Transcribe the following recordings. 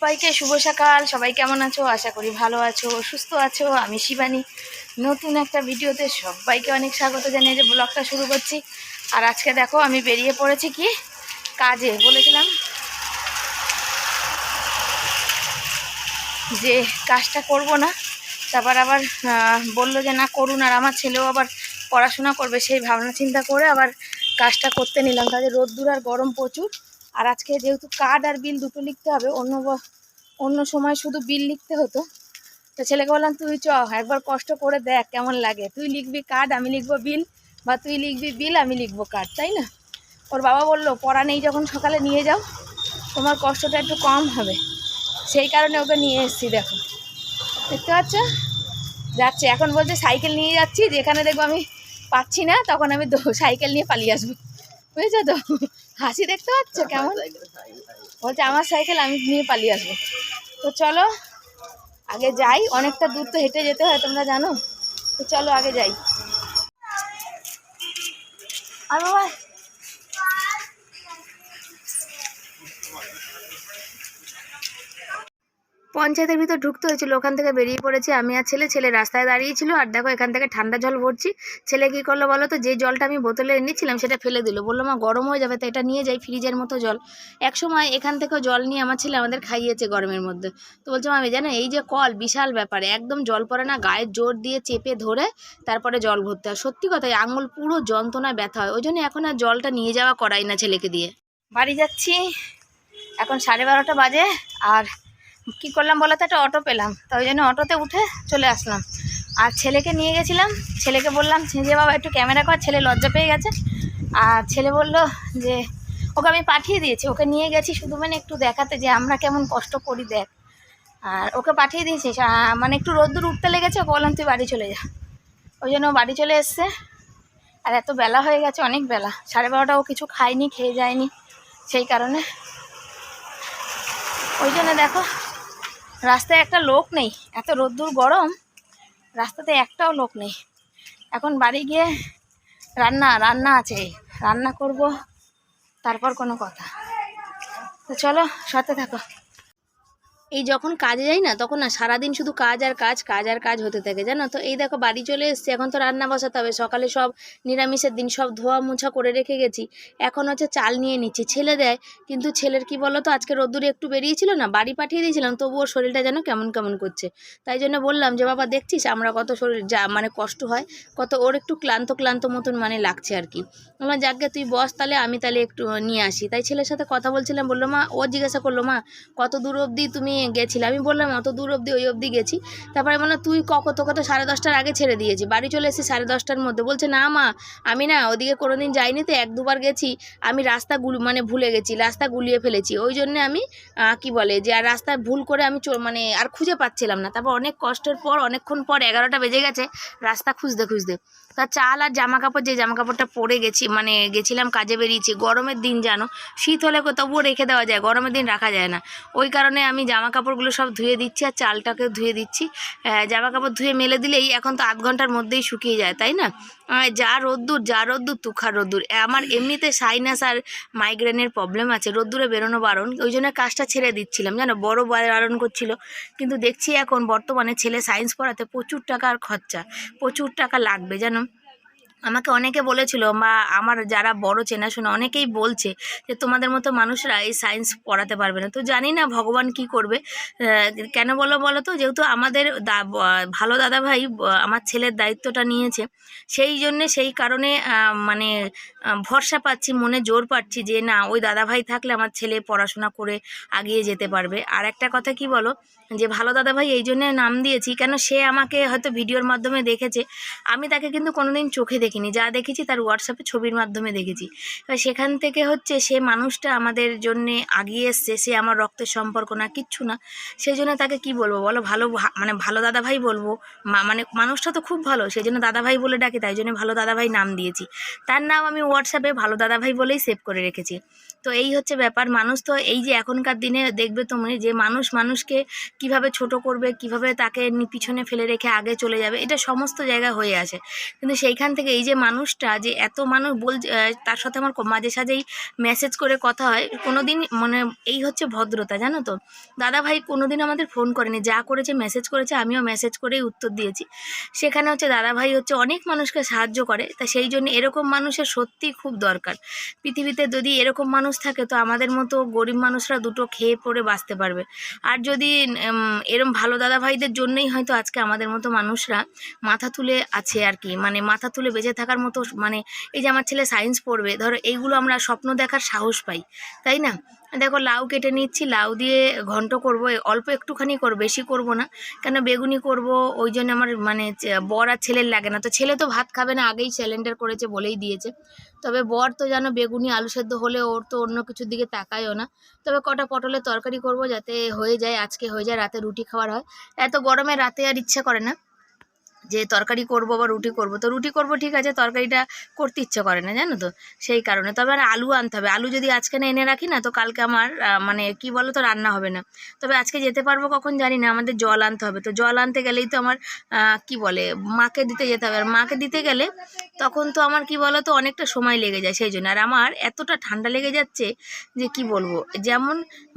সবাইকে শুভ সকাল। সবাই কেমন আছো? আশা করি ভালো আছো, সুস্থ আছো। আমি শিবানী। নতুন একটা ভিডিওতে সবাইকে অনেক স্বাগত জানিয়ে যে ব্লগটা শুরু করছি। আর আজকে দেখো, আমি বেরিয়ে পড়েছি কি? কাজে বলেছিলাম যে কাজটা করব না। তারপর আবার বলল যে না করুন। আর আমার ছেলেও আবার পড়াশোনা করবে সেই ভাবনা চিন্তা করে আবার কাজটা করতে নিলাম। তাদের রোদ্দুর আর গরম প্রচুর। আর আজকে যেহেতু কার্ড আর বিল দুটো লিখতে হবে, অন্য অন্য সময় শুধু বিল লিখতে হতো। তো ছেলেকে বললাম, তুই চ, একবার কষ্ট করে দেখ কেমন লাগে। তুই লিখবি কার্ড আমি লিখব বিল বা তুই লিখবি বিল আমি লিখব কার্ড তাই না? ওর বাবা বলল, পড়া নেই যখন, সকালে নিয়ে যাও। তোমার কষ্টটা একটু কম হবে। সেই কারণে ওকে নিয়ে এসেছি, দেখো। দেখতে পাচ্ছ? যাচ্ছে। এখন বলছে, সাইকেল নিয়ে যাচ্ছি, যেখানে দেখব আমি পাচ্ছি না, তখন আমি সাইকেল নিয়ে পালিয়ে আসব। বুঝেছ তো? হাসি দেখতে পাচ্ছ? কেমন? বলছে আমার সাইকেল আমি নিয়ে পালিয়ে আসব। তো চলো আগে যাই। অনেকটা দূর তো হেঁটে যেতে হয় তোমরা জানো। তো চলো আগে যাই। আর বাবা। পঞ্চায়েতের ভিতর ঢুকতে হয়েছিল, ওখান থেকে বেরিয়ে পড়েছি। আমি আর ছেলে ছেলে রাস্তায় দাঁড়িয়েছিল আর দেখো এখান থেকে ঠান্ডা জল ভরছি। ছেলে কী করল বলো তো, যে জলটা আমি বোতলে এনেছিলাম সেটা ফেলে দিল। বলল, মা, গরম হয়ে যাবে, তো এটা নিয়ে যাই ফ্রিজের মতো জল। এক সময় এখান থেকেও জল নিয়ে আমার ছেলে আমাদের খাইয়েছে গরমের মধ্যে। তো বলছে আমি জানো, এই যে কল বিশাল ব্যাপারে, একদম জল পড়ে না, গায়ে জোর দিয়ে চেপে ধরে তারপরে জল ভরতে হয়। সত্যি কথাই আঙুল পুরো যন্ত্রণায় ব্যথা হয় ওই জন্য এখন আর জলটা নিয়ে যাওয়া করাই না ছেলেকে দিয়ে। বাড়ি যাচ্ছি, এখন সাড়ে বারোটা বাজে, আর কি করলাম বলো তো? একটা অটো পেলাম। তো ওই জন্য অটোতে উঠে চলে আসলাম। আর ছেলেকে নিয়ে গেছিলাম। ছেলেকে বললাম যে বাবা একটু ক্যামেরা কর ছেলে লজ্জা পেয়ে গেছে। আর ছেলে বলল যে ওকে আমি পাঠিয়ে দিয়েছি ওকে নিয়ে গেছি শুধু মানে একটু দেখাতে যে আমরা কেমন কষ্ট করি দেখ। আর ওকে পাঠিয়ে দিয়েছিস আহ, মানে একটু রোদ্দুর উঠতে লেগেছে ওকে বললাম তুই বাড়ি চলে যা। ওই জন্য বাড়ি চলে এসছে। আর এত বেলা হয়ে গেছে অনেক বেলা। সাড়ে বারোটা ও কিছু খায়নি খেয়ে যায়নি সেই কারণে। ওই জন্য দেখো রাস্তায় একটা লোক নেই, এত রোদ্দুর গরম, রাস্তাতে একটাও লোক নেই। এখন বাড়ি গিয়ে রান্না রান্না আছে, রান্না করব, তারপর কোনো কথা। তো চলো, সাথে থাকো। এই যখন কাজে যাই না, তখন না সারাদিন শুধু কাজ আর কাজ কাজ আর কাজ হতে থাকে, জানো তো? এই দেখো বাড়ি চলে এসেছি, এখন তো রান্না বসাতে হবে। সকালে সব নিরামিষের দিন সব ধোয়া মোছা করে রেখে গেছি। এখন হচ্ছে চাল নিয়ে নিচ্ছি, ছেলে দেয়। কিন্তু ছেলের কি বলো তো, আজকে রোদ্দুরে একটু বেরিয়েছিল না, বাড়ি পাঠিয়ে দিয়েছিলাম তবু ওর শরীরটা যেন কেমন কেমন করছে। তাই জন্য বললাম যে, বাবা, দেখছিস আমরা কত শরীর যা মানে কষ্ট হয়, কত ওর একটু ক্লান্ত ক্লান্ত মতন মানে লাগছে আর কি। আমার যাকে তুই বস তাহলে, আমি তাহলে একটু নিয়ে আসি। তাই ছেলের সাথে কথা বলছিলাম, বলল, মা, ও জিজ্ঞাসা করল, মা, কত দূর অবধি তুমি গেছিলে। আমি বললাম, অত দূর অবধি, ওই অবধি গেছি। তারপরে মানে তুই কত তোকে তো সাড়ে দশটার আগে ছেড়ে দিয়েছি। বাড়ি চলে এসেছি সাড়ে দশটার মধ্যে। বলছে, না মা, আমি না, ওদিকে কোনোদিন যাইনি তো, এক দুবার গেছি। আমি রাস্তা গুল মানে ভুলে গেছি, রাস্তা গুলিয়ে ফেলেছি। ওই জন্যে আমি কি বলে, যে আর রাস্তায় ভুল করে আমি মানে আর খুঁজে পাচ্ছিলাম না। তারপর অনেক কষ্টের পর, অনেকক্ষণ পর এগারোটা বেজে গেছে, রাস্তা খুঁজতে খুঁজতে। তা চাল আর জামা কাপড় যে জামা কাপড়টা পরে গেছি মানে গেছিলাম কাজে বেরিয়েছি, গরমের দিন জানো, শীত হলে তবুও রেখে দেওয়া যায়, গরমের দিন রাখা যায় না। ওই কারণে আমি জামা কাপড়গুলো সব ধুয়ে দিচ্ছি আর চালটাকে ধুয়ে দিচ্ছি। জামা কাপড় ধুয়ে মেলে দিলেই এখন তো আধ ঘণ্টার মধ্যেই শুকিয়ে যায়, তাই না? যা রোদ্দুর যা রোদ্দুর তুখার রোদ্দুর। আমার এমনিতে সাইনাস আর মাইগ্রেনের প্রবলেম আছে, রোদ্দুরে বেরোনো বারণ। ওই জন্য কাজটা ছেড়ে দিচ্ছিলাম, জানো? বড় বারণ করছিল। কিন্তু দেখছি এখন বর্তমানে ছেলে সায়েন্স পড়াতে প্রচুর টাকার খরচা, প্রচুর টাকা লাগবে, জানো? আমাকে অনেকে বলেছিল বা আমার যারা বড় চেনাশোনা, অনেকেই বলছে যে তোমাদের মতো মানুষরা এই সায়েন্স পড়াতে পারবে না। তো জানি না ভগবান কি করবে। কেন বলো বলো তো? যেহেতু আমাদের দা ভালো দাদাভাই আমার ছেলের দায়িত্বটা নিয়েছে, সেই জন্যে সেই কারণে মানে ভরসা পাচ্ছি, মনে জোর পাচ্ছি যে না, ওই দাদাভাই থাকলে আমার ছেলে পড়াশোনা করে আগিয়ে যেতে পারবে। আর একটা কথা কি বলো? যে, ভালো দাদাভাই, এই জন্যে নাম দিয়েছি, কেন সে আমাকে হয়তো ভিডিওর মাধ্যমে দেখেছে। আমি তাকে কিন্তু কোনোদিন চোখে দেখিনি। যা দেখেছি তার হোয়াটসঅ্যাপে ছবির মাধ্যমে দেখেছি। এবার সেখান থেকে হচ্ছে সে মানুষটা আমাদের জন্যে আগিয়ে এসছে। সে আমার রক্তের সম্পর্ক না, কিচ্ছু না। সেই জন্য তাকে কি বলব বলো? ভালো মানে ভালো দাদাভাই বলব? মা- মানে মানুষটা তো খুব ভালো, সেই জন্য দাদাভাই বলে ডাকে, তাই জন্য ভালো দাদাভাই নাম দিয়েছি। তার নাম আমি হোয়াটসঅ্যাপে ভালো দাদাভাই বলেই সেভ করে রেখেছি। তো এই হচ্ছে ব্যাপার। মানুষ তো এই যে, এখনকার দিনে দেখবে তুমি যে, মানুষ মানুষকে কীভাবে ছোট করবে, কীভাবে তাকে পিছনে ফেলে রেখে আগে চলে যাবে, এটা সমস্ত জায়গায় হয়ে আছে। কিন্তু সেইখান থেকে এই যে মানুষটা, যে এত মানুষ বল তার সাথে আমার মাঝে সাঝেই মেসেজ করে কথা হয় কোনো দিন মানে এই হচ্ছে ভদ্রতা, জানো তো? দাদা ভাই কোনো দিন আমাদের ফোন করেনি, যা করেছে মেসেজ করেছে, আমিও মেসেজ করেই উত্তর দিয়েছি। সেখানে হচ্ছে দাদা ভাই হচ্ছে অনেক মানুষকে সাহায্য করে, তা সেই জন্য এরকম মানুষের সত্যি খুব দরকার। পৃথিবীতে যদি এরকম মানুষ থাকে, তো আমাদের মতো গরিব মানুষরা দুটো খেয়ে পড়ে বাঁচতে পারবে। আর যদি এরম ভালো দাদা ভাইদের জন্যই হয়তো আজকে আমাদের মতো মানুষরা মাথা তুলে আছে আর কি। মানে মাথা তুলে বেঁচে থাকার মতো মানে এই যে আমার ছেলে সায়েন্স পড়বে, ধরো এইগুলো আমরা স্বপ্ন দেখার সাহস পাই, তাই না? দেখো লাউ কেটে নিচ্ছি, লাউ দিয়ে ঘন্ট করব অল্প একটুখানি করব বেশি করব না। কেন বেগুনি করব, ওই জন্য আমার মানে বর আর ছেলের লাগে না। তো ছেলে তো ভাত খাবে না, আগেই স্যালেন্ডার করেছে, বলেই দিয়েছে। তবে বর তো যেন বেগুনি, আলু সেদ্ধ হলে ওর তো অন্য কিছুর দিকে তাকায়ও না। তবে কটা পটলের তরকারি করব যাতে হয়ে যায়, আজকে হয়ে যায়, রাতে রুটি খাওয়ার হয়। এত গরমে রাতে আর ইচ্ছা করে না। যে তরকারি করব বা রুটি করব, তো রুটি করব ঠিক আছে, তরকারিটা করতে ইচ্ছে করে না, জানো তো? সেই কারণে। তবে আর আলু আনতে হবে। আলু যদি আজকে না এনে রাখি না, তো কালকে আমার মানে কি বলো তো রান্না হবে না। তবে আজকে যেতে পারব কখন জানি না, আমাদের জল আনতে হবে। তো জল আনতে গেলেই তো আমার কি বলে, মাকে দিতে যেতে হবে। আর মাকে দিতে গেলে তখন তো আমার কি বলো তো অনেকটা সময় লেগে যায় সেই জন্য। আর আমার এতটা ঠান্ডা লেগে যাচ্ছে যে কি বলব, যেমন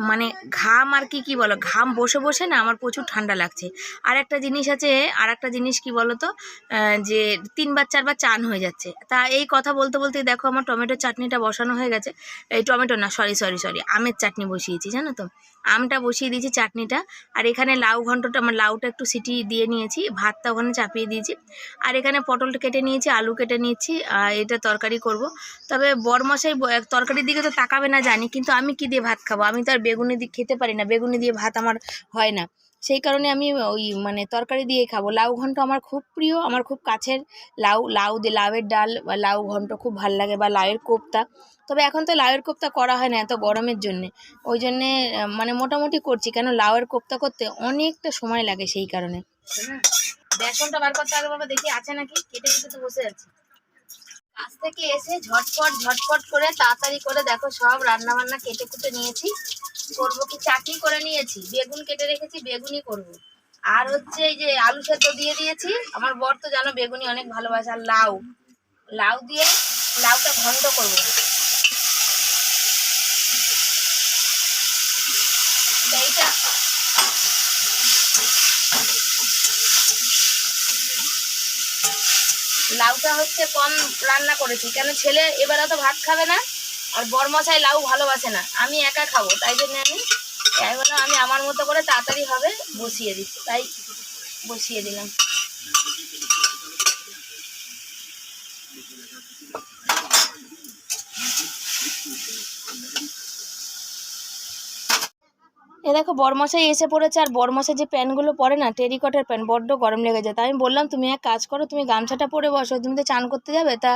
মানে ঘাম আর কি কি বলো, ঘাম বসে বসে না আমার প্রচুর ঠান্ডা লাগছে। আর একটা জিনিস আছে আর একটা জিনিস কি বলো তো আহ, যে তিনবার চারবার চান হয়ে যাচ্ছে। তা এই কথা বলতে বলতে দেখো আমার টমেটো চাটনিটা বসানো হয়ে গেছে। এই টমেটো না সরি সরি সরি আমের চাটনি বসিয়েছি জানো তো? আমটা বসিয়ে দিয়েছি চাটনিটা আর এখানে লাউ ঘন্টটা আমার লাউটা একটু সিটি দিয়ে নিয়েছি ভাতটা ওখানে চাপিয়ে দিয়েছি। আর এখানে পটলটা কেটে নিয়েছি আলু কেটে নিয়েছি এটা তরকারি করব। তবে বরমশাই তরকারির দিকে তো তাকাবে না জানি কিন্তু আমি কি দিয়ে ভাত খাব? আমি তো আর বেগুনি দিয়ে খেতে পারি না। বেগুনি দিয়ে ভাত আমার হয় না। সেই কারণে আমি ওই মানে তরকারি দিয়েই খাব। লাউ ঘন্ট আমার খুব প্রিয়, আমার খুব কাছের লাউ লাউ দিয়ে লাউয়ের ডাল বা লাউ ঘন্ট খুব ভালো লাগে বা লাউয়ের কোপ্তা। তবে এখন তো লাউয়ের কোপ্তা করা হয় না এত গরমের জন্যে। ওই জন্যে মানে মোটামুটি করছি, কেন লাউয়ের কোপ্তা করতে অনেকটা সময় লাগে সেই কারণে। বেসনটা বার করতে হবে বাবা, দেখি আছে নাকি? কেটে কেটে তো বসে আছে। কাজ থেকে এসে ঝটপট ঝটপট করে তাড়াতাড়ি করে দেখো সব রান্না বান্না কেটে কুটে নিয়েছি। করব কি চাটনি করে নিয়েছি? বেগুন কেটে রেখেছি বেগুনি করব। আর হচ্ছে এই যে আলু সেদ্ধ দিয়ে দিয়েছি, আমার বর তো জানো বেগুনি অনেক ভালোবাসে, আর লাউ। লাউ দিয়ে লাউটা ঘন্ট করব। লাউটা হচ্ছে কম রান্না করেছি, কেন ছেলে এবারে তো ভাত খাবে না? আর বরমশাই লাউ ভালোবাসে না। আমি একা খাব, তাই জন্য আমি তাই বললাম আমি আমার মতো করে তাড়াতাড়ি হবে বসিয়ে দিচ্ছি, তাই বসিয়ে দিলাম। এ দেখো, বরমশাই এসে পড়েছে আর বরমশাই যে প্যান্টগুলো পরে না, টেরিকটের প্যান্ট বড্ড গরম লেগে যায়। তাই আমি বললাম, তুমি এক কাজ করো, তুমি গামছাটা পরে বসো, তুমি তো চান করতে যাবে, তা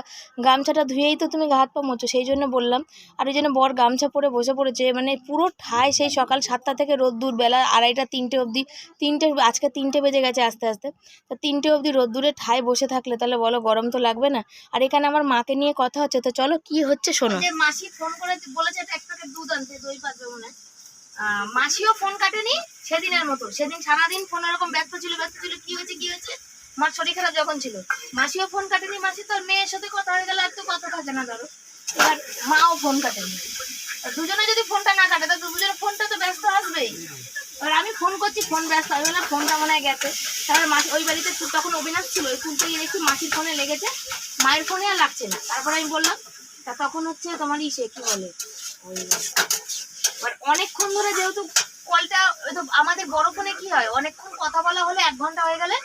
গামছাটা ধুয়েই তো তুমি হাত পা মোছো। সেই জন্য বললাম, আর ওই জন্য বর গামছা পরে বসে পড়েছে মানে পুরো ঠায় সেই সকাল সাতটা থেকে রোদ্দুর, বেলা আড়াইটা, তিনটে অবধি, তিনটে, আজকে তিনটে বেজে গেছে আস্তে আস্তে। তা তিনটে অবধি রোদ্দুরে ঠায় বসে থাকলে, তাহলে বলো গরম তো লাগবে না? আর এখানে আমার মাকে নিয়ে কথা হচ্ছে, তো চলো কি হচ্ছে শোনো। মাসি ফোন করে বলেছে এক প্যাকেট দুধ আনতে, দই পাবে মনে হয়। মাসিও ফোন কাটেনি, সেদিনের মতো। সেদিন সারাদিন ফোন এরকম ব্যস্ত ছিল ব্যস্ত ছিল, কি হয়েছে কি হয়েছে? মার শরীর খারাপ যখন ছিল। মাসিও ফোন কাটেনি, মাসি তোর মেয়ের সাথে কথা হয়ে গেলে আর তো কথা থাকে না ধরো এবার মাও ফোন কাটেনি। দুজনে যদি ফোনটা না কাটে, তো দুজনে ফোনটা তো ব্যস্ত আসবেই। এবার আমি ফোন করছি ফোন ব্যস্ত। আমি বললাম ফোনটা মনে হয় গেছে। তারপরে মাসি, ওই বাড়িতে তখন অবিনাশ ছিল, ওই তুলতে গিয়ে দেখি মাসির ফোনে লেগেছে। মায়ের ফোনে আর লাগছে না। তারপরে আমি বললাম, তা তখন হচ্ছে তোমার ইসে, কি বলে? ওই অনেকক্ষণ ধরে যেহেতু কলটা আমাদের বড় ফোনে কি হয়, অনেকক্ষণ কথা বলা হলে এক ঘণ্টা হয়ে গেলে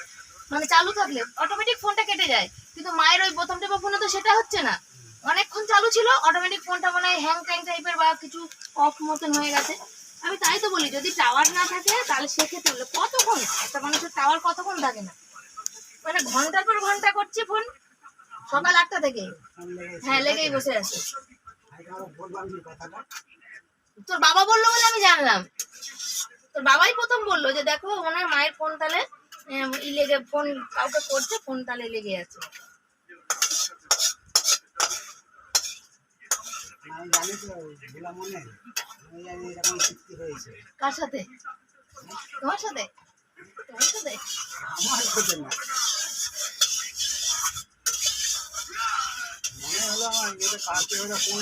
মানে চালু থাকলে অটোমেটিক ফোনটা কেটে যায়। কিন্তু মায়ের ওই প্রথম টেপা ফোনে তো সেটা হচ্ছে না। অনেকক্ষণ চালু ছিল অটোমেটিক ফোনটা মনে হয় ট্যাং টাইপের বা কিছু অফ মতন হয়ে গেছে। আমি তাই তো বলি, যদি টাওয়ার না থাকে তাহলে সেক্ষেত্রে হলো কতক্ষণ? একটা মানুষের টাওয়ার কতক্ষণ থাকে না? মানে ঘণ্টার পর ঘণ্টা করছি ফোন, সকাল আটটা থেকে। হ্যাঁ লেগেই বসে আছে। তোর বাবা বলল বলে আমি জানলাম। তোর বাবাই প্রথম বলল যে দেখো ওনার মায়ের ফোন তাহলে আহ, ই লেগে ফোন কাউকে করছে ফোন তাহলে লেগে আছে। কার সাথে? তোমার সাথে? তোমার সাথে?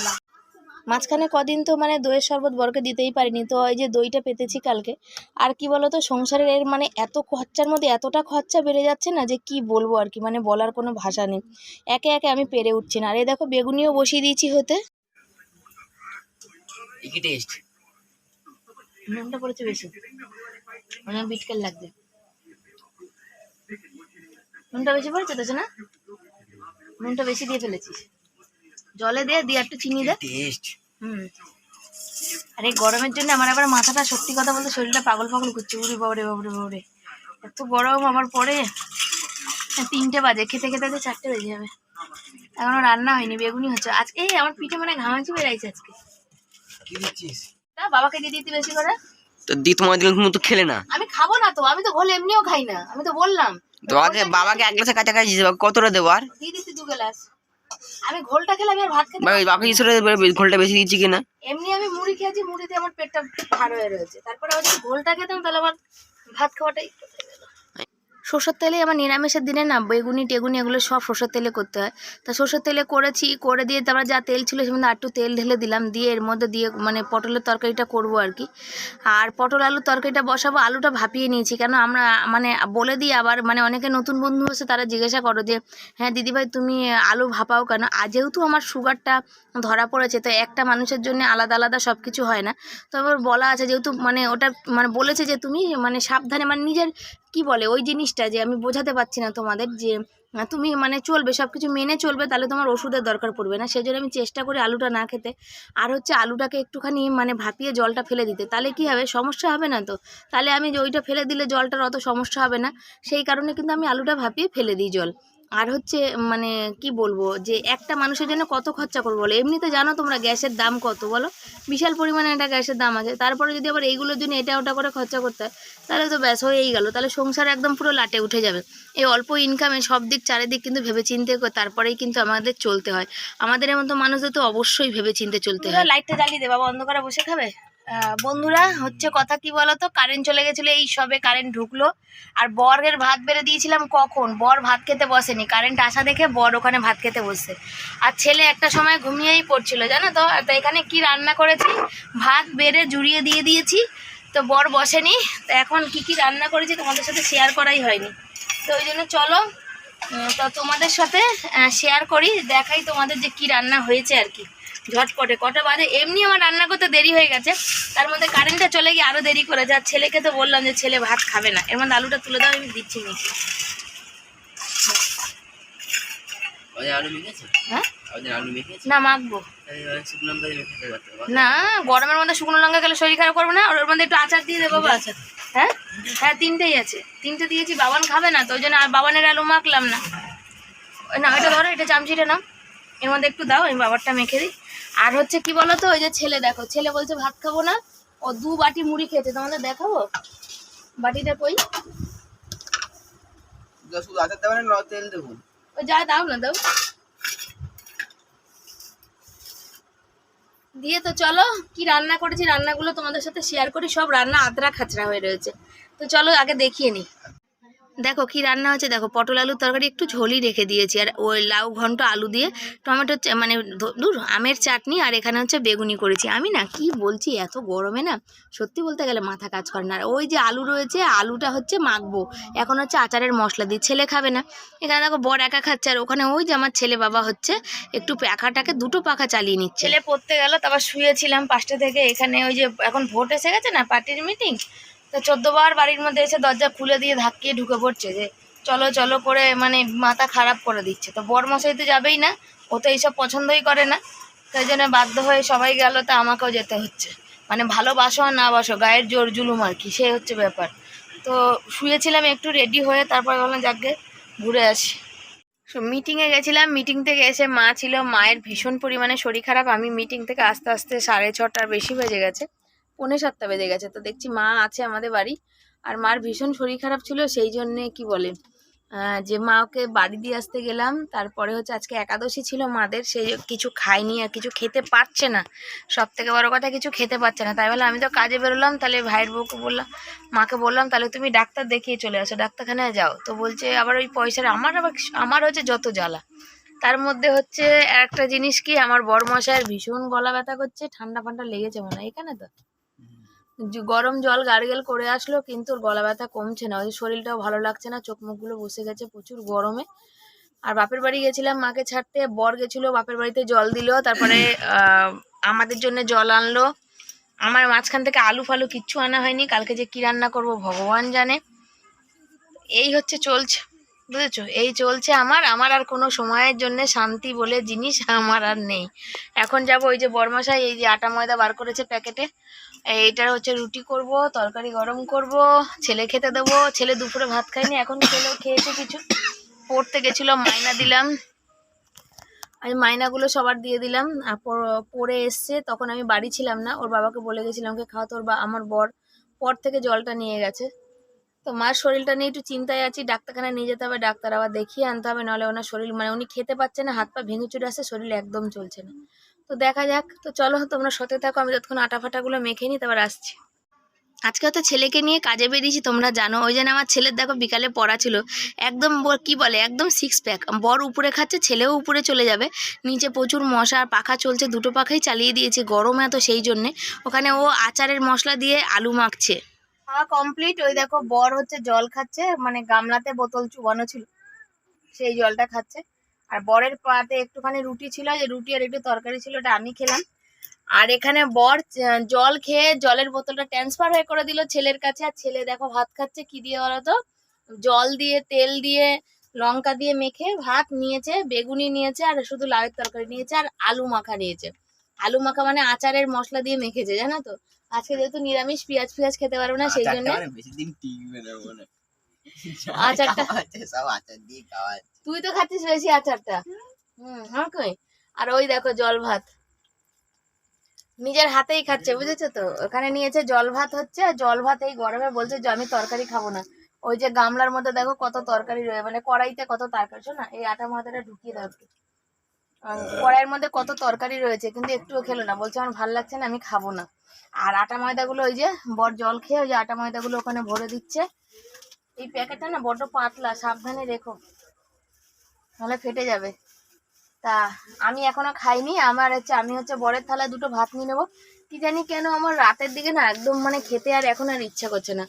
আমার মাঝখানে কদিন তো মানে দইয়ের শরবত বরকে দিতেই পারিনি তো এই যে দইটা পেতেছি কালকে। আর কি বলতো সংসারের এর মানে এত খরচার মধ্যে এতটা খরচা বেড়ে যাচ্ছে না যে কি বলব আর কি মানে বলার কোনো ভাষা নেই। একে একে আমি পেরে উঠছি না। আর এই দেখো বেগুনিও বসিয়ে দিয়েছি হতে। টেস্ট নুনটা পড়েছে বেশি। বিটকেল লাগছে নুনটা বেশি পড়েছে তো না নুনটা বেশি দিয়ে ফেলেছিস। জলে দে দিয়ে একটু চিনি দে। টেস্ট হুম। আর এই গরমের জন্য আমার আবার মাথাটা সত্যি কথা বলতে শরীরটা পাগল পাগল করছে। উড়ি বাবরে বাবরে বাবরে। এত গরম আমার পরে। তিনটে বাজে খেতে খেতে তো চারটে বেজে যাবে। এখনও রান্না হয়নি বেগুনি হচ্ছে। আজকে এই আমার পিঠে মানে ঘামাচি বেড়াইছে আজকে। তা বাবাকে দিয়ে দিতে বেশি করে। তো দি তোমার তুমি তো খেলে না। আমি খাব না তো আমি তো ঘোল এমনিও খাই না। আমি তো বললাম। বাবাকে এক গ্লাসের কাছাকাছি দেবো কতটা দেবো আর? দিয়ে দিচ্ছি দু গ্লাস। আমি ঘোলটা খেলে আমি আর ভাত খেতে বাবা বাকি ইসরে ঘোলটা বেশি দিচ্ছি কিনা? এমনি আমি মুড়ি খেয়েছি মুড়িতে আমার পেটটা ভার হয়ে রয়েছে। তারপরে আবার যদি ঘোলটা খেতাম তাহলে আমার ভাত খাওয়াটাই সর্ষের তেলে আমার নিরামিষের দিনে না বেগুনি, টেগুনি এগুলো সব সর্ষের তেলে করতে হয়। তা সর্ষের তেলে করেছি, করে দিয়ে তারপর যা তেল ছিল সেখানে একটু তেল ঢেলে দিলাম, দিয়ে এর মধ্যে দিয়ে মানে পটলের তরকারিটা করব আর কি। আর পটল আলুর তরকারিটা বসাবো, আলুটা ভাপিয়ে নিয়েছি। কেন আমরা মানে বলে দিই আবার মানে অনেকে নতুন বন্ধু আছে তারা জিজ্ঞাসা করো যে হ্যাঁ দিদিভাই তুমি আলু ভাপাও কেন? আর যেহেতু আমার সুগারটা ধরা পড়েছে, তো একটা মানুষের জন্য আলাদা আলাদা সব কিছু হয় না। তো আবার বলা আছে যেহেতু মানে ওটা মানে বলেছে যে তুমি মানে সাবধানে মানে নিজের কি বলে ওই জিনিসটা যে আমি বোঝাতে পারছি না তোমাদের যে তুমি মানে চলবে সব কিছু মেনে চলবে, তাহলে তোমার ওষুধের দরকার পড়বে না। সেজন্য আমি চেষ্টা করি আলুটা না খেতে। আর হচ্ছে আলুটাকে একটুখানি মানে ভাপিয়ে জলটা ফেলে দিতে। তাহলে কি হবে? সমস্যা হবে না তো? তাহলে আমি ওইটা ফেলে দিলে জলটার অত সমস্যা হবে না। সেই কারণে কিন্তু আমি আলুটা ভাপিয়ে ফেলে দিই জল। আর হচ্ছে মানে কি বলব যে একটা মানুষের জন্য কত খরচা করব বলো? এমনিতে জানো তোমরা গ্যাসের দাম কত বলো? বিশাল পরিমাণে একটা গ্যাসের দাম আছে। তারপরে যদি আবার এইগুলোর জন্য এটা ওটা করে খরচা করতে হয় তাহলে তো ব্যাস হয়েই গেল। তাহলে সংসার একদম পুরো লাটে উঠে যাবে। এই অল্প ইনকামে সব দিক চারিদিক কিন্তু ভেবে চিন্তে তারপরেই কিন্তু আমাদের চলতে হয়। আমাদের মতো মানুষদের তো অবশ্যই ভেবে চিন্তে চলতে হয়। লাইটটা জ্বালিয়ে দে বাবা। অন্ধকারে বসে খাবে? বন্ধুরা, হচ্ছে কথা কি বলতো? কারেন্ট চলে গেছিল, এই সবে কারেন্ট ঢুকলো। আর বরের ভাত বেড়ে দিয়েছিলাম কখন? বর ভাত খেতে বসেনি। কারেন্ট আসা দেখে বর ওখানে ভাত খেতে বসছে। আর ছেলে একটা সময় ঘুমিয়েই পড়ছিল, জানো তো? তো এখানে কি রান্না করেছি? ভাত বেড়ে জুড়িয়ে দিয়ে দিয়েছি। তো বর বসেনি। তো এখন কি কি রান্না করেছি তোমাদের সাথে শেয়ার করাই হয়নি। তো ওই জন্য চলো তো তোমাদের সাথে শেয়ার করি, দেখাই তোমাদের যে কি রান্না হয়েছে আর কি। ঝটপটে কটা বাজে? এমনি আমার রান্না করতে দেরি হয়ে গেছে। তার মধ্যে কারেন্টটা চলে গিয়ে আরও দেরি করে যা ছেলেকে তো বললাম যে ছেলে ভাত খাবে না। এর মধ্যে আলুটা তুলে দাও আমি দিচ্ছি মেখেছে? হ্যাঁ? না মাখবো। গরমের মধ্যে শুকনো লঙ্কা খেলে শরীর খারাপ করবে না আর ওর মধ্যে একটু আচার দিয়ে দেবো বাবা হ্যাঁ? হ্যাঁ তিনটেই আছে। তিনটে দিয়েছি বাবান খাবে না তো ওই জন্য আর বাবানের আলু মাখলাম না। না এটা ধরো এটা চামচিটা নাও। এর মধ্যে একটু দাও আমি বাবারটা মেখে দিই। আর হচ্ছে কি বলতো ওই যে ছেলে দেখো ছেলে বলছে ভাত খাব না ও দু বাটি মুড়ি খেয়েছে তোমাদের দেখাবো? বাটিটা কই? তেল দেবো। ওই যা দাও না দাও। দিয়ে তো চলো কি রান্না করেছি রান্নাগুলো তোমাদের সাথে শেয়ার করি সব রান্না আদ্রা খাচরা হয়ে রয়েছে। তো চলো আগে দেখিয়ে নিই দেখো কি রান্না হচ্ছে দেখো পটল আলুর তরকারি একটু ঝোলই রেখে দিয়েছি। আর ওই লাউ ঘন্ট আলু দিয়ে টমেটো মানে ধুর, আমের চাটনি আর এখানে হচ্ছে বেগুনি করেছি। আমি না কি বলছি, এত গরমে না সত্যি বলতে গেলে মাথা কাজ করে না। আর ওই যে আলু রয়েছে, আলুটা হচ্ছে মাখবো। এখন হচ্ছে আচারের মশলা দিই ছেলে খাবে না। এখানে দেখো বর একা খাচ্ছে, আর ওখানে ওই যে আমার ছেলে বাবা হচ্ছে একটু পাখাটাকে দুটো পাখা চালিয়ে নিচ্ছে। ছেলে পড়তে গেল, তারপর শুয়েছিলাম পাঁচটা থেকে। এখানে ওই যে এখন ভোট এসে গেছে না, পার্টির মিটিং তো চোদ্দবার বাড়ির মধ্যে এসে দরজা খুলে দিয়ে ধাক্কিয়ে ঢুকে পড়ছে যে, চলো চলো করে মানে মাথা খারাপ করে দিচ্ছে। তো বর মশাই তো যাবেই না, ও তো এইসব পছন্দই করে না। তাই জন্য বাধ্য হয়ে সবাই গেল, তা আমাকেও যেতে হচ্ছে। মানে ভালোবাসো আর না বাসো, গায়ের জোর জুলুম আর কি, সে হচ্ছে ব্যাপার। তো শুয়েছিলাম একটু রেডি হয়ে, তারপর বললাম যাকে ঘুরে আসি। মিটিংয়ে গেছিলাম মিটিং থেকে এসে মা ছিল, মায়ের ভীষণ পরিমাণে শরীর খারাপ। আমি মিটিং থেকে আস্তে আস্তে সাড়ে ছটার বেশি বেজে গেছে। পৌনে সাতটা বেজে গেছে। তো দেখছি মা আছে আমাদের বাড়ি আর মার ভীষণ শরীর খারাপ ছিল, সেই জন্যে কি বলে যে মা ওকে বাড়ি দিয়ে আসতে গেলাম। তারপরে হচ্ছে আজকে একাদশী ছিল মাদের সেই কিছু খায়নি আর কিছু খেতে পারছে না। সব থেকে বড়ো কথা কিছু খেতে পারছে না। তাই বলে আমি তো কাজে বেরোলাম, তাহলে ভাইয়ের বউকে বললাম, মাকে বললাম, তাহলে তুমি ডাক্তার দেখিয়ে চলে আসো, ডাক্তারখানায় যাও। তো বলছে, আবার ওই পয়সার আমার আবার আমার হচ্ছে যত জ্বালা। তার মধ্যে হচ্ছে একটা জিনিস কি, আমার বড় মশাইয়ের ভীষণ গলা ব্যথা করছে, ঠান্ডা ফান্ডা লেগেছে মনে হয়, এখানে তো। গরম জল গার্গেল করে আসলো, কিন্তু ওর গলা ব্যথা কমছে না। ওই শরীরটাও ভালো লাগছে না, চোখ মুখগুলো বসে গেছে প্রচুর গরমে। আর বাপের বাড়ি গেছিলাম মাকে ছাড়তে, বর গেছিল, বাপের বাড়িতে জল দিল, তারপরে আমাদের জন্য জল আনলো। আমার মাঝখান থেকে আলু ফালু কিচ্ছু আনা হয়নি, কালকে যে কি রান্না করব ভগবান জানে। এই হচ্ছে চলছে, বুঝেছ? এই চলছে আমার আমার আর কোনো সময়ের জন্য শান্তি বলে জিনিস আমার আর নেই। এখন যাব ওই যে বরমশাই, এই যে আটা ময়দা বার করেছে প্যাকেটে। এইটার হচ্ছে রুটি করব, তরকারি গরম করব, ছেলে খেতে দেবো, ছেলে দুপুরে ভাত খায়নি, এখন ছেলেও খেয়েছে কিছু। পড়তে গেছিল, মাইনা দিলাম। আমি মাইনাগুলো সবার দিয়ে দিলাম পর- এসছে, তখন আমি বাড়ি ছিলাম না, ওর বাবাকে বলে গেছিলাম ওকে খাওয়া তোর বা আমার বর পর থেকে জলটা নিয়ে গেছে। তো মার শরীরটা নিয়ে একটু চিন্তায় আছি, ডাক্তারখানায় নিয়ে যেতে হবে, ডাক্তার আবার দেখিয়ে আনতে হবে নাহলে ওনার শরীর মানে উনি খেতে পাচ্ছে না, হাত পা ভেঙে চুরে আসছে, শরীর একদম চলছে না। তো দেখা যাক। তো চলো, তোমরা সতে থাকো, আমি যতক্ষণ আটা ফাটাগুলো মেখে নিই, তারপর আসছি। আজকে তো ছেলেকে নিয়ে কাজে বেরিয়েছি, তোমরা জানো। ওই জন্য আমার ছেলের দেখো বিকালে পড়া ছিল। একদম কি বলে, একদম সিক্স প্যাক বর উপরে খাচ্ছে, ছেলেও উপরে চলে যাবে। নিচে প্রচুর মশা পাখা চলছে, দুটো পাখাই চালিয়ে দিয়েছে, গরম এত সেই জন্যে। ওখানে ও আচারের মশলা দিয়ে আলু মাখছে। খাওয়া কমপ্লিট ওই দেখো, বর হচ্ছে জল খাচ্ছে মানে গামলাতে বোতল চুবানো ছিল। সেই জলটা খাচ্ছে। আর বরের পাতে একটুখানি রুটি ছিল যে রুটি আর একটু তরকারি ছিল ওটা আমি খেলাম। আর এখানে বর জল খেয়ে জলের বোতলটা ট্রান্সফার হয়ে করে দিল ছেলের কাছে। আর ছেলে দেখো ভাত খাচ্ছে কি দিয়ে বলো তো? জল দিয়ে তেল দিয়ে লঙ্কা দিয়ে মেখে ভাত নিয়েছে বেগুনি নিয়েছে আর শুধু লাউয়ের তরকারি নিয়েছে আর আলু মাখা নিয়েছে। আলু মাখা মানে আচারের মশলা দিয়ে মেখেছে জানো তো? আজকে যেহেতু নিরামিষ পেঁয়াজ পেঁয়াজ খেতে পারব না সেই জন্য আচারটা সব আচার দিয়ে তুই তো খাচ্ছিস বেশি আচারটা। হুম হ্যাঁ কই? আর ওই দেখো জল ভাত। নিজের হাতেই খাচ্ছে বুঝেছ তো? ওখানে নিয়েছে জল ভাত হচ্ছে আর জল ভাত এই গরমে বলছে যে আমি তরকারি খাব না। ওই যে গামলার মধ্যে দেখো কত তরকারি রয়েছে মানে কড়াইতে কত তরকারি শোনো না এই আটা ময়দাটা ঢুকিয়ে দাও একটু। কড়াইয়ের মধ্যে কত তরকারি রয়েছে কিন্তু একটুও খেলো না বলছে আমার ভালো লাগছে না আমি খাব না। আর আটা ময়দাগুলো ওই যে বর জল খেয়ে ওই যে আটা ময়দাগুলো ওখানে ভরে দিচ্ছে। এই প্যাকেটটা না বড্ড পাতলা, সাবধানে রেখো। নাহলে ফেটে যাবে। তা আমি এখনও খাইনি, আমার হচ্ছে, আমি হচ্ছে বরের থালায় দুটো ভাত নিয়ে নেব। কি জানি কেন আমার রাতের দিকে না একদম মানে খেতে আর এখন আর ইচ্ছা করছে না।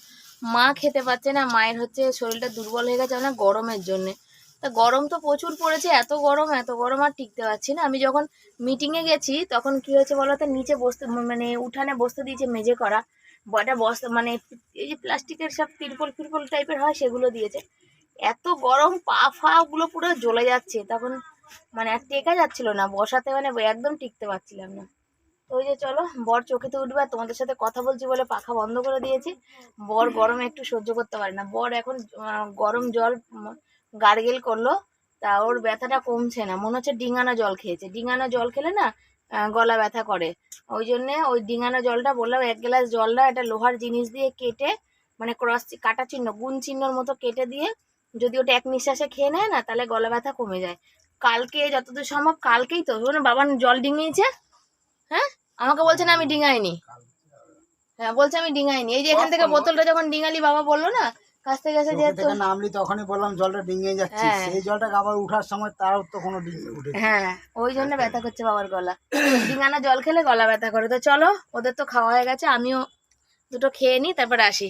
মা খেতে পাচ্ছে না, মায়ের হচ্ছে শরীরটা দুর্বল হয়ে গেছে না গরমের জন্যে। তা গরম তো প্রচুর পড়েছে, এত গরম এত গরম আর টিকতে পারছি না। আমি যখন মিটিংয়ে গেছি, তখন কি হয়েছে বলো তো নিচে বসতে মানে উঠানে বসতে দিয়েছে মেজে করা। বটা বস্তা মানে এই যে প্লাস্টিকের সব তিরপল ফিরপল টাইপের হয়, সেগুলো দিয়েছে। এত গরম, পা ফা গুলো পুরো জ্বলে যাচ্ছে। তখন মানে আর টেকা যাচ্ছিল না, বসাতে মানে একদম টিকতে পারছিলাম না। তো ওই যে চলো, বর চোখেতে উঠবে, আর তোমাদের সাথে কথা বলছি বলে পাখা বন্ধ করে দিয়েছি। বর গরমে একটু সহ্য করতে পারে না। বর এখন গরম জল গার্গেল করল, তা ওর ব্যথাটা কমছে না। মনে হচ্ছে ডিঙানো জল খেয়েছে। ডিঙানো জল খেলে না গলা ব্যথা করে। ওই জন্যে ওই ডিঙানো জলটা বললাম এক গ্লাস জলটা একটা লোহার জিনিস দিয়ে কেটে মানে ক্রস কাটা চিহ্ন গুণ চিহ্নর মতো কেটে দিয়ে যদি ওটা এক নিঃশ্বাসে খেয়ে নেয় না তাহলে গলা ব্যথা কমে যায়। কালকে যতদূর সম্ভব কালকেই তো। শোনো বাবা জল ডিঙিয়েছে। হ্যাঁ? আমাকে বলছে না আমি ডিঙাইনি। হ্যাঁ বলছে আমি ডিঙাইনি। এই যে এখান থেকে বোতলটা যখন ডিঙালি বাবা বলল না কাছ থেকে এসে যে চোখে থেকে নামলি তখনই বললাম জলটা ডিঙিয়ে যাচ্ছে হ্যাঁ। সেই জলটা আবার উঠার সময় তারও তো কোনো ডিঙিয়ে উঠে হ্যাঁ ওই জন্য ব্যথা করছে বাবার গলা। ডিঙানো জল খেলে গলা ব্যথা করে। তো চলো ওদের তো খাওয়া হয়ে গেছে আমিও দুটো খেয়ে নিই তারপর আসি।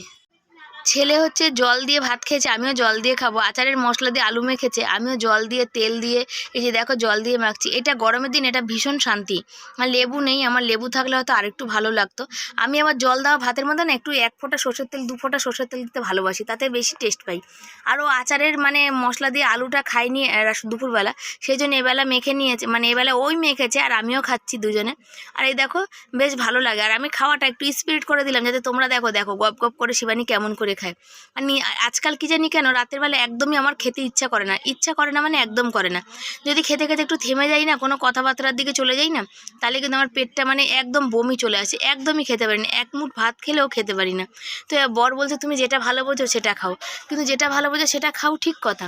ছেলে হচ্ছে জল দিয়ে ভাত খেয়েছে, আমিও জল দিয়ে খাব। আচারের মশলা দিয়ে আলু মেখেছে, আমিও জল দিয়ে, তেল দিয়ে, এই যে দেখো জল দিয়ে মাখছি। এটা গরমের দিন, এটা ভীষণ শান্তি। আর লেবু নেই, আমার লেবু থাকলে হয়তো আরেকটু ভালো লাগতো। আমি আবার জল দেওয়া ভাতের মধ্যে না একটু এক ফোঁটা সর্ষের তেল, দু ফোঁটা সর্ষের তেল দিতে ভালোবাসি, তাতে বেশি টেস্ট পাই। আরও আচারের মানে মশলা দিয়ে আলুটা খাইনি দুপুরবেলা সেই জন্য এবেলা মেখে নিয়েছে মানে এবেলা ওই মেখেছে আর আমিও খাচ্ছি দুজনে। আর এই দেখো, বেশ ভালো লাগে। আর আমি খাওয়াটা একটু স্পিরিট করে দিলাম, যাতে তোমরা দেখো দেখো, গপ গপ করে শিবানী কেমন করে খায় আর আজকাল কি জানি কেন রাতের বেলা একদমই আমার খেতে ইচ্ছা করে না। ইচ্ছা করে না মানে একদম করে না। যদি খেতে খেতে একটু থেমে যাই না, কোনো কথাবার্তার দিকে চলে যাই না, তাহলে কিন্তু আমার পেটটা মানে একদম বমি চলে আসে, একদমই খেতে পারি না। এক মুঠ ভাত খেলেও খেতে পারি না। তো বর বলছে, তুমি যেটা ভালো বোঝো সেটা খাও। কিন্তু যেটা ভালো বোঝো সেটা খাও ঠিক কথা।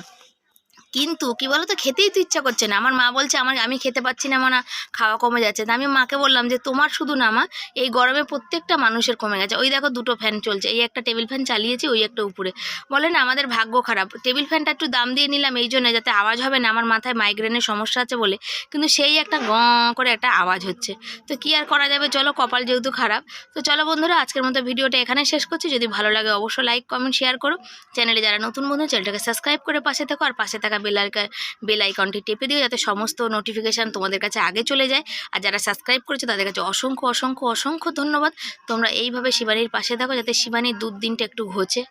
কিন্তু কি বলো তো খেতেই তো ইচ্ছা করছে না। আমার মা বলছে, আমার, আমি খেতে পাচ্ছি না মানে খাওয়া কমে যাচ্ছে। তা আমি মাকে বললাম যে, তোমার শুধু না মা, এই গরমে প্রত্যেকটা মানুষের কমে গেছে। ওই দেখো দুটো ফ্যান চলছে। এই একটা টেবিল ফ্যান চালিয়েছি, ওই একটা উপরে। বলে, না, আমাদের ভাগ্য খারাপ। টেবিল ফ্যানটা একটু দাম দিয়ে নিলাম এই জন্য, যাতে আওয়াজ হবে না আমার মাথায় মাইগ্রেনের সমস্যা আছে বলে। কিন্তু সেই একটা গ, করে একটা আওয়াজ হচ্ছে। তো কি আর করা যাবে? চলো, কপাল যেহেতু খারাপ। তো চলো বন্ধুরা, আজকের মতো ভিডিওটা এখানে শেষ করছি। যদি ভালো লাগে, অবশ্যই লাইক কমেন্ট শেয়ার করো। চ্যানেলে যারা নতুন বন্ধু, চ্যানেলটাকে সাবস্ক্রাইব করে পাশে থাকো। আর পাশে থাকা বেল আইকন বেল আইকনটি টেপে দিও যাতে সমস্ত নোটিফিকেশান তোমাদের কাছে আগে চলে যায়। আর যারা সাবস্ক্রাইব করেছে তাদের কাছে অসংখ্য অসংখ্য অসংখ্য ধন্যবাদ। তোমরা এইভাবে শিবানীর পাশে থাকো যাতে শিবানীর দুধ দিনটা একটু ঘোচে।